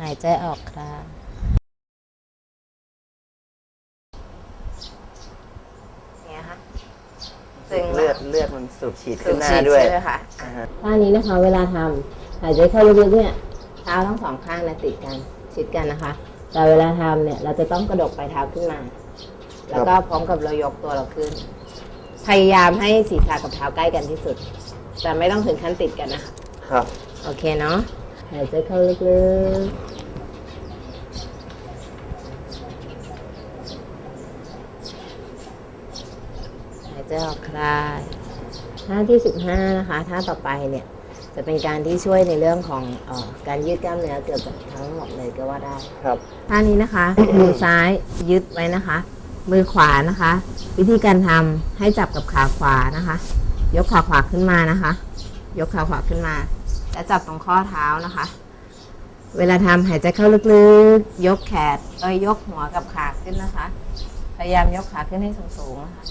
หายใจออกคลายเนี่ยค่ะตึงเลือดเลือดมันสูบฉีดสูขึ้นบหน้าฉีดด้วยใช่ไหมคะอ่าฮะท่านี้นะคะ เวลาทำหายใจเข้าลึกๆเนี่ยเท้าทั้งสองข้างนะติดกันชิดกันนะคะ แต่เวลาทำเนี่ย เราจะต้องกระดกปลายเท้าขึ้นมา แล้วก็พร้อมกับเรายกตัวเราขึ้น พยายามให้ศีรษะกับเท้าใกล้กันที่สุด แต่ไม่ต้องถึงขั้นติดกันนะคะ ครับ โอเคเนาะ หายใจเข้าลึกๆหายใจออกคลายท่าที่15นะคะท่าต่อไปเนี่ยจะเป็นการที่ช่วยในเรื่องของเออการยืดกล้ามเนื้อเกือบจะทั้งหมดเลยก็ว่าได้ครับท่านี้นะคะ มือซ้ายยึดไว้นะคะ มือขวานะคะ วิธีการทำให้จับกับขาขวานะคะ ยกขาขวาขึ้นมานะคะ ยกขาขวาขึ้นมา และจับตรงข้อเท้านะคะ เวลาทำหายใจเข้าลึกๆ ยกแขนเอ้ยยกหัวกับขาขึ้นนะคะ พยายามยกขาขึ้นให้สูงๆนะคะ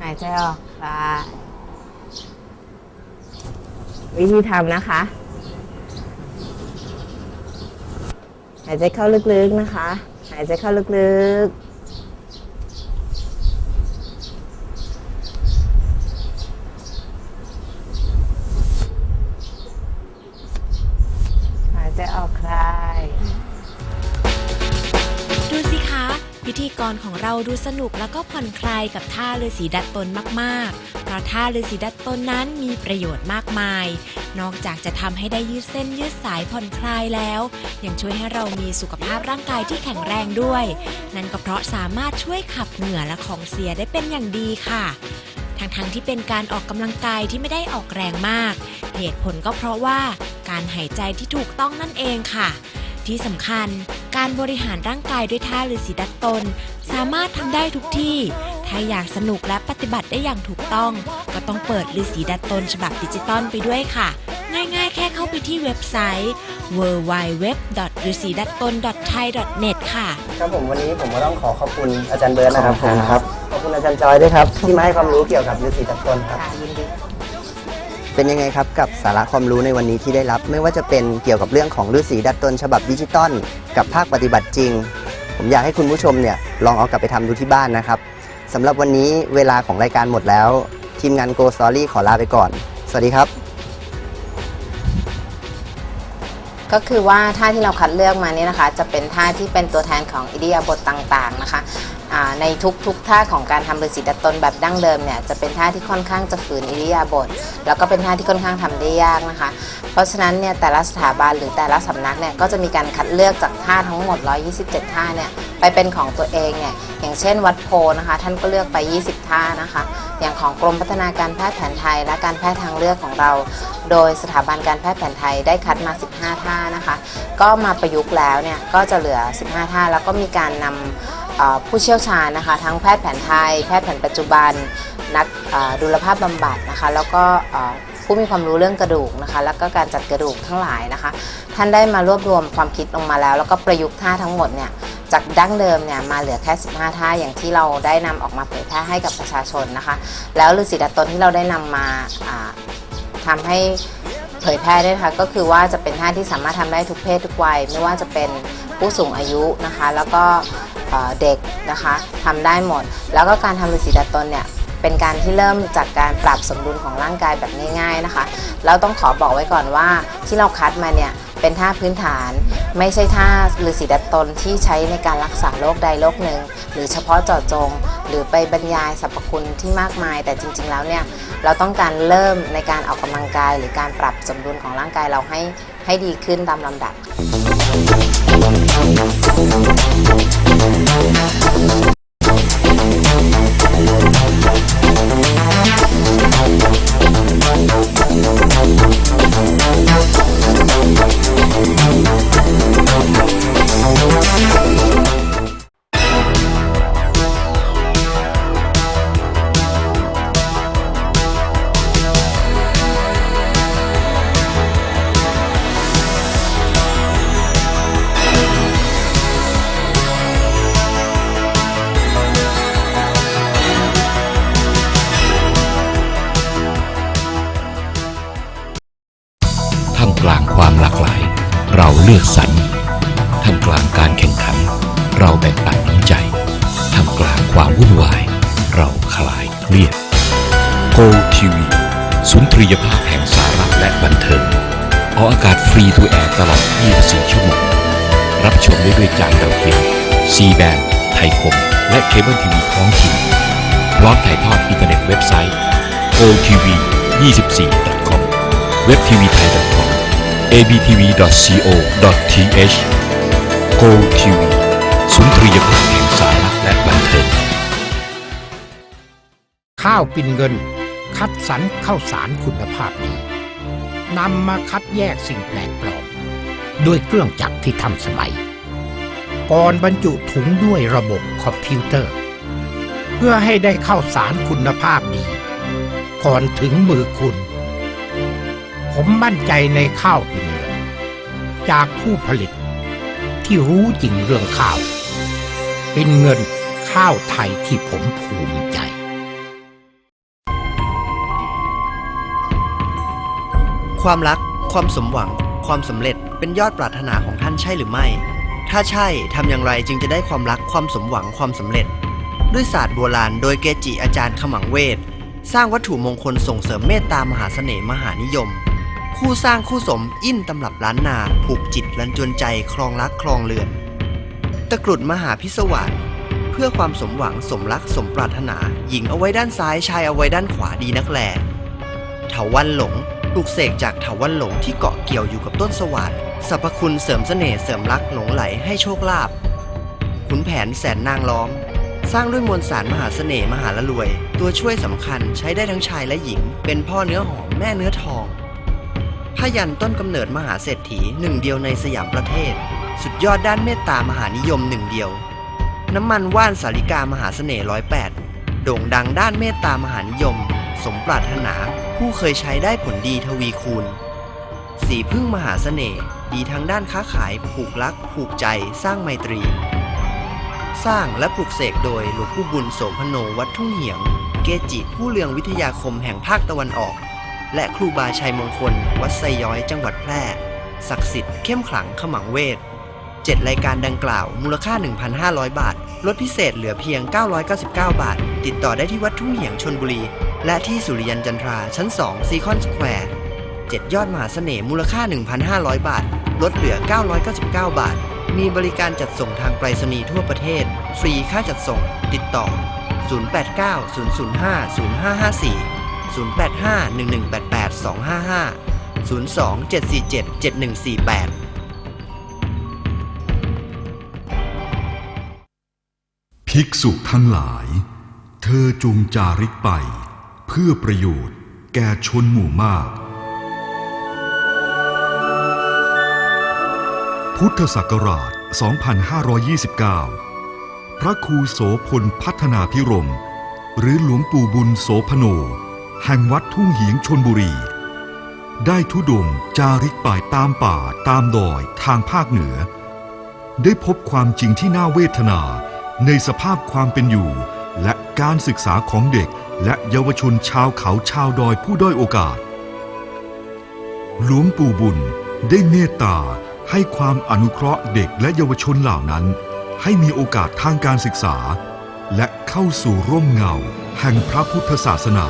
หายใจออกคลายวิธีทำนะคะ หายใจเข้าลึกๆนะคะ หายใจเข้าลึกๆ ดูสนุกแล้วก็ผ่อนคลายกับท่าฤาษีดัดตนมากๆ เพราะท่าฤาษีดัดตนนั้นมีประโยชน์มากมาย นอกจากจะทำให้ได้ยืดเส้นยืดสายผ่อนคลายแล้ว ยังช่วยให้เรามีสุขภาพร่างกายที่แข็งแรงด้วย นั่นก็เพราะสามารถช่วยขับเหงื่อและของเสียได้เป็นอย่างดีค่ะทั้งๆที่เป็นการออกกำลังกายที่ไม่ได้ออกแรงมาก เหตุผลก็เพราะว่าการหายใจที่ถูกต้องนั่นเองค่ะ ที่สำคัญ การบริหารร่างกายด้วยท่าฤาษีดัดตน สามารถทำได้ทุกที่ ถ้าอยากสนุกและปฏิบัติได้อย่างถูกต้อง ก็ต้องเปิดฤาษีดัดตนฉบับดิจิตอลไปด้วยค่ะ ง่ายๆ แค่เข้าไปที่เว็บไซต์ w w w r i s i d a t t o n t h a i n e t ค่ะ ครับผมวันนี้ผมก็ต้องขอขอบคุณอาจารย์เบิร์ดนะครับขอบคุณครับ ขอบคุณอาจารย์จอยด้วยครับ ที่มาให้ความรู้เกี่ยวกับฤาษีตะกนครับค่ะยินดี เป็นยังไงครับกับสาระความรู้ในวันนี้ที่ได้รับ ไม่ว่าจะเป็นเกี่ยวกับเรื่องของฤาษีดัดตนฉบับดิจิตอลกับภาคปฏิบัติจริง ผมอยากให้คุณผู้ชมเนี่ยลองเอากลับไปทำดูที่บ้านนะครับสำหรับวันนี้เวลาของรายการหมดแล้ว ทีมงาน Go Story ขอลาไปก่อน สวัสดีครับ ก็คือว่าท่าที่เราคัดเลือกมาเนี่ยนะคะ จะเป็นท่าที่เป็นตัวแทนของอิริยบถต่างๆนะคะ ในทุกๆท่าของการทำฤาษีดัดตนแบบดั้งเดิมเนี่ยจะเป็นท่าที่ค่อนข้างจะฝืนอิริยาบถแล้วก็เป็นท่าที่ค่อนข้างทำได้ยากนะคะ เพราะฉะนั้นเนี่ยแต่ละสถาบันหรือแต่ละสำนักเนี่ยก็จะมีการคัดเลือกจากท่าทั้งหมด 127 ท่าเนี่ยไปเป็นของตัวเองเนี่ยอย่างเช่นวัดโพนะคะท่านก็เลือกไป 20 ท่านะคะ อย่างของกรมพัฒนาการแพทย์แผนไทย และการแพทย์ทางเลือกของเรา โดยสถาบันการแพทย์แผนไทยได้คัดมา 15 ท่านะคะ ก็มาประยุกต์แล้วเนี่ยก็จะเหลือ 15 ท่าแล้วก็มีการนำเอ่อ ผู้เชี่ยวชาญนะคะ ทั้งแพทย์แผนไทย แพทย์แผนปัจจุบัน นักดุลภาพบำบัดนะคะ แล้วก็ผู้มีความรู้เรื่องกระดูกนะคะ แล้วก็การจัดกระดูกทั้งหลายนะคะ ท่านได้มารวบรวมความคิดลงมาแล้ว แล้วก็ประยุกต์ท่าทั้งหมดเนี่ยจากดั้งเดิมเนี่ยมาเหลือแค่ 15 ท่าอย่างที่เราได้นำออกมาเผยแพร่ให้กับประชาชนนะคะ แล้วฤาษีดัดตนที่เราได้นำมาอ่าทำให้เผยแพร่ได้นะคะก็คือว่าจะเป็นท่าที่สามารถทำได้ทุกเพศทุกวัย ไม่ว่าจะเป็นผู้สูงอายุนะคะ แล้วก็ เด็กนะคะทำได้หมด แล้วก็การทำฤาษีดัดตนเนี่ยเป็นการที่เริ่มจากการปรับสมดุลของร่างกายแบบง่าย ๆนะคะแล้วต้องขอบอกไว้ก่อนว่าที่เราคัดมาเนี่ยเป็นท่าพื้นฐาน ไม่ใช่ท่าฤาษีดัดตนที่ใช้ในการรักษาโรคใดโรคหนึ่ง หรือเฉพาะเจาะจง หรือไปบรรยายสรรพคุณที่มากมาย แต่จริง ๆ แล้วเนี่ยเราต้องการเริ่มในการออกกำลังกาย หรือการปรับสมดุลของร่างกายเราให้ให้ดีขึ้นตามลำดับ Thank you. างความหลากหลาย เราเลือกสรรท่ามกลางการแข่งขัน เราแบ่งปันน้ำใจทำกลางความวุ่นวาย เราคลายเครียดโกทีวีศูนทรียภาพแห่งสาระและบันเทิงออกอากาศฟรีทูแอร์ตลอด 24 ชั่วโมง รับชมได้ด้วยจานดาวเทียมซีแบนไทยคม และเคเบิลทีวีท้องถิ่นพร้อมถ่ายทอดอินเทอร์เน็ตเว็บไซต์ gotv24.com เว็บทีวีไทย .com abtv.co.th Go TV สุนทรียภาพแห่งสาระและบันเทิงข้าวปิ่นเงิน คัดสรรข้าวสารคุณภาพดีนำมาคัดแยกสิ่งแปลกปลอมด้วยเครื่องจักรที่ทันสมัย ก่อนบรรจุถุงด้วยระบบคอมพิวเตอร์ เพื่อให้ได้ข้าวสารคุณภาพดี ก่อนถึงมือคุณ ผมมั่นใจในข้าวปิ่นเงินจากผู้ผลิตที่รู้จริงเรื่องข้าว เป็นเงินข้าวไทยที่ผมภูมิใจ ความรัก ความสมหวัง ความสำเร็จเป็นยอดปรารถนาของท่านใช่หรือไม่ ถ้าใช่ทำอย่างไรจึงจะได้ความรักความสมหวังความสำเร็จ ด้วยศาสตร์โบราณโดยเกจิอาจารย์ขมังเวทสร้างวัตถุมงคลส่งเสริมเมตตามหาเสน่ห์มหานิยม คู่สร้างคู่สมอินตำรับล้านนา ผูกจิตลันจวนใจครองรักครองเรือน ตะกรุดมหาพิศวาสเพื่อความสมหวังสมรักสมปรารถนา หญิงเอาไว้ด้านซ้ายชายเอาไว้ด้านขวาดีนักแลเถาวันหลงปลูกเสกจากเถาวันหลงที่เกาะเกี่ยวอยู่กับต้นสว่านสรรพคุณเสริมเสน่ห์เสริมรักหลงไหลให้โชคลาภขุนแผนแสนนางล้อม สร้างด้วยมวลสารมหาเสน่ห์มหาละรวย ตัวช่วยสำคัญใช้ได้ทั้งชายและหญิง เป็นพ่อเนื้อหอมแม่เนื้อทอง พยันต้นกำเนิดมหาเศรษฐีหนึ่งเดียวในสยามประเทศ สุดยอดด้านเมตตามหานิยมหนึ่งเดียว น้ำมันว่านสาลิกามหาเสน่ห์ร้อยแปดโด่งดังด้านเมตตามหานิยม สมปรารถนาผู้เคยใช้ได้ผลดีทวีคูณ สีพึ่งมหาเสน่ห์ดีทั้งด้านค้าขายผูกลักผูกใจสร้างไมตรี สร้างและปลุกเสกโดยหลวงปู่บุญโสมพโนวัดทุ่งเหียง เกจิผู้เลืองวิทยาคมแห่งภาคตะวันออก และครูบาชัยมงคล วัดไซย้อยจังหวัดแพร่ ศักดิ์สิทธิ์เข้มขลังขมังเวท7รายการดังกล่าว มูลค่า 1,500 บาท ลดพิเศษเหลือเพียง 999 บาท ติดต่อได้ที่วัดทุ่งเหียงชนบุรี และที่สุริยันจันทราชั้น 2 ซีคอนสแควร์7ยอดมหาเสน่ห์มูลค่า 1,500 บาท ลดเหลือ 999 บาท มีบริการจัดส่งทางไปรษณีย์ทั่วประเทศ ฟรีค่าจัดส่ง ติดต่อ 089 005 005 0188255 02 747 7148ภิกษุทั้งหลาย เธอจงจาริกไป เพื่อประโยชน์แก่ชนหมู่มาก พุทธศักราช 2529 พระครูโสพลพัฒนาพิรม หรือหลวงปู่บุญโสพโน แห่งวัดทุ่งเหียงชนบุรี ได้ทุดงจาริกไปตามป่าตามดอยทางภาคเหนือ ได้พบความจริงที่น่าเวทนาในสภาพความเป็นอยู่ และการศึกษาของเด็กและเยาวชนชาวเขาชาวดอยผู้ด้อยโอกาส หลวงปู่บุญได้เมตตาให้ความอนุเคราะห์เด็กและเยาวชนเหล่านั้น ให้มีโอกาสทางการศึกษา และเข้าสู่ร่มเงา แห่งพระพุทธศาสนา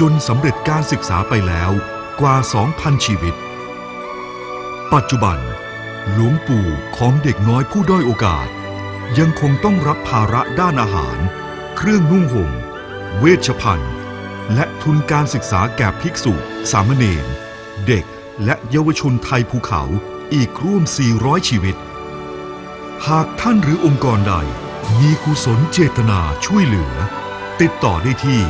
จนสำเร็จการศึกษาไปแล้วกว่า 2,000 ชีวิต ปัจจุบัน หลวงปู่ของเด็กน้อยผู้ด้อยโอกาส ยังคงต้องรับภาระด้านอาหาร เครื่องนุ่งห่ม เวชภัณฑ์ และทุนการศึกษาแก่ภิกษุ สามเณรเด็กและเยาวชนไทยภูเขาอีกร่วม 400 ชีวิต หากท่านหรือองค์กรใดมีกุศลเจตนาช่วยเหลือ ติดต่อได้ที่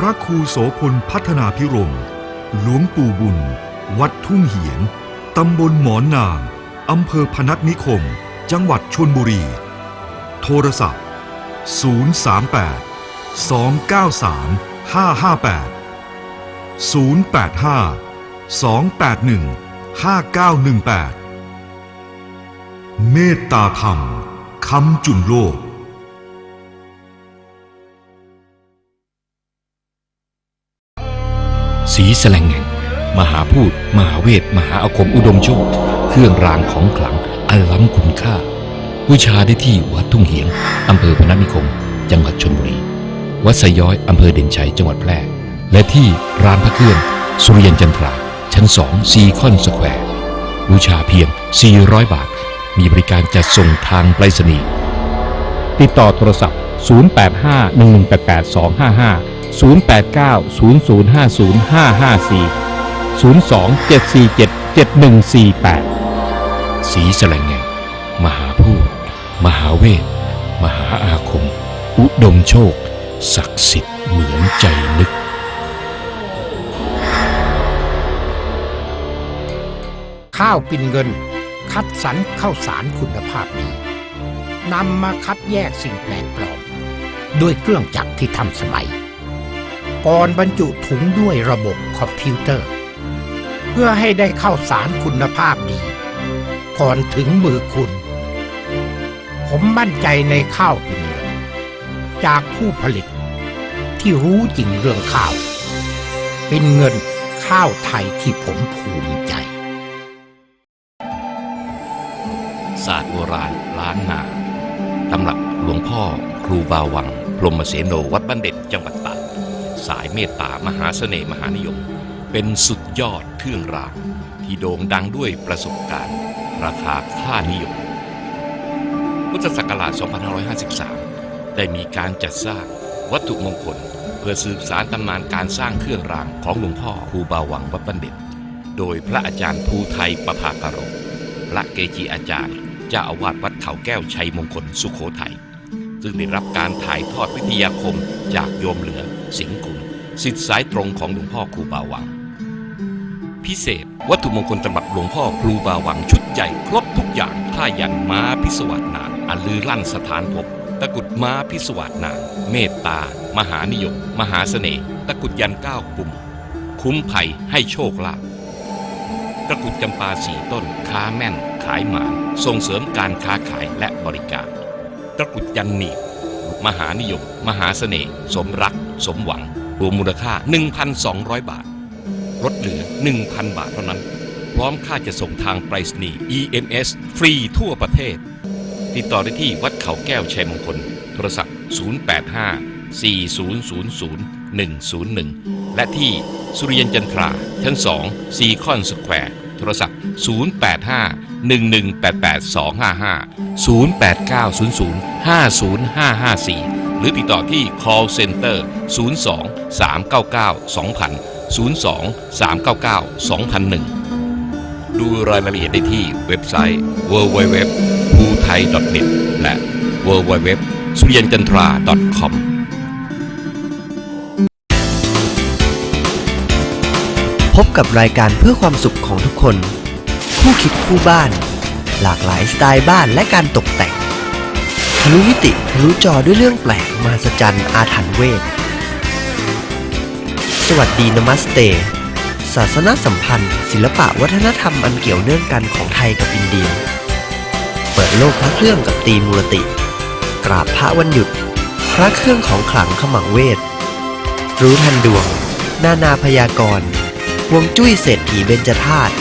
พระครูโสพลพัฒนาพิรม หลวงปู่บุญ วัดทุ่งเหียงตำบลหมอนนาง อำเภอพนัสนิคม จังหวัดชนบุรี โทรศัพท์ 038 293 558 085 281 5918 เมตตาธรรมคำจุนโลก สีแสลงแห่งมหาพูด มหาเวท มหาอาคมอุดมโชคเครื่องรางของขลังอันล้ำคุณค่า บูชาได้ที่วัดทุ่งเหียง อำเภอพนัสนิคม จังหวัดชนบุรี วัดไซย้อย อำเภอเด่นชัย จังหวัดแพร่ และที่ร้านพระเครื่อง สุริยันจันทรา ชั้น2ซีคอนสแควร์ บูชาเพียง 400 บาท มีบริการจัดส่งทางไปรษณีย์ ติดต่อโทรศัพท์ 0851182554สีสลังแงงมหาพูดมหาเวท มหาอาคม อุดมโชค ศักดิ์สิทธิ์เหมือนใจนึกข้าวปิ่นเงิน คัดสรรข้าวสารคุณภาพดีนำมาคัดแยกสิ่งแปลกปลอม ด้วยเครื่องจักรที่ทันสมัย ก่อนบรรจุถุงด้วยระบบคอมพิวเตอร์ เพื่อให้ได้ข้าวสารคุณภาพดี ก่อนถึงมือคุณ ผมมั่นใจในข้าวปิ่นเงินจากผู้ผลิต ที่รู้จริงเรื่องข้าว เป็นเงินข้าวไทยที่ผมภูมิใจ ศาสตร์โบราณล้านนาตำรับหลวงพ่อครูบาวังพรมเสโนวัดบ้านเด็ดจังหวัดตาก สายเมตตามหาเสน่ห์มหานิยม เป็นสุดยอดเครื่องรางที่โด่งดังด้วยประสบการณ์ ราคาค่านิยม พุทธศักราช 2553 ได้มีการจัดสร้างวัตถุมงคล เพื่อสืบสารตำนานการสร้างเครื่องรางของหลวงพ่อครูบาวังวัดบ้านเด็ดโดยพระอาจารย์ภูไทยประภากโรพระเกจิอาจารย์เจ้าอาวาสวัดเขาแก้วชัยมงคลสุขโขทัย ซึ่งได้รับการถ่ายทอดวิทยาคมจากโยมเหลือ สิงห์กุลสิทธิสายตรงของหลวงพ่อครูบาวัง พิเศษ วัตถุมงคลตำรับหลวงพ่อครูบาวังชุดใหญ่ครบทุกอย่างผ้ายันม้าพิศวาสนามอันลือลั่นสถานพบตะกุดม้าพิศวาสนามเมตตา มหานิยม มหาเสน่ห์ตะกุดยันเก้าปุ่ม คุ้มภัยให้โชคลาภตะกุดจำปาสี่ต้น ค้าแม่น ขายหมานส่งเสริมการค้าขายและบริการ ตะกรุดยันหนีบมหานิยม มหาเสน่ห์สมรัก สมหวัง รวมมูลค่า 1,200 บาทลดเหลือ 1,000 บาทเท่านั้น พร้อมค่าจะส่งทางไปรษณีย์ EMS ฟรีทั่วประเทศ ติดต่อได้ที่วัดเขาแก้วชัยมงคล โทรศัพท์ 085 4000 101 และที่สุริยันจันทรา ชั้น 2 ซีคอนสแควร์ โทรศัพท์ 085 1188 255 08900 50554 หรือติดต่อที่ call center 02 399 2000 02 399 2001 ดูรายละเอียดได้ที่เว็บไซต์ www p u t h a i n e t และ www สุริยันจันทรา .com พบกับรายการเพื่อความสุขของทุกคน คู่คิดคู่บ้าน หลากหลายสไตล์บ้านและการตกแต่งทะลุมิติทะลุจอด้วยเรื่องแปลกมหัศจรรย์อาถรรพ์เวท สวัสดีนมัสเต ศาสนสัมพันธ์ ศิลปะวัฒนธรรมอันเกี่ยวเนื่องกันของไทยกับอินเดีย เปิดโลกพระเครื่องกับตีมูรติ กราบพระวันหยุด พระเครื่องของขลังขมังเวท รู้ทันดวง นานาพยากรณ์วงจุ้ยเศรษฐีเบญจธาตุ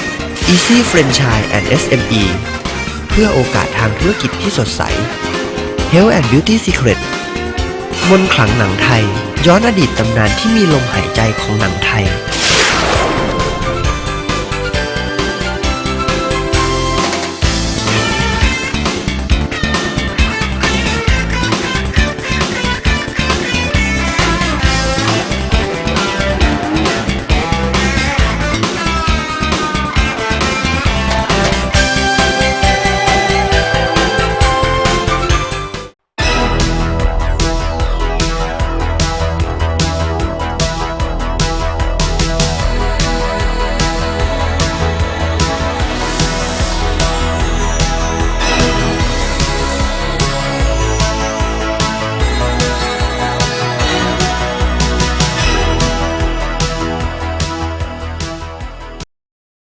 Easy Franchise and SME เพื่อโอกาสทางธุรกิจที่สดใส Health and Beauty Secret มนขลังหนังไทย ย้อนอดีตตำนานที่มีลมหายใจของหนังไทย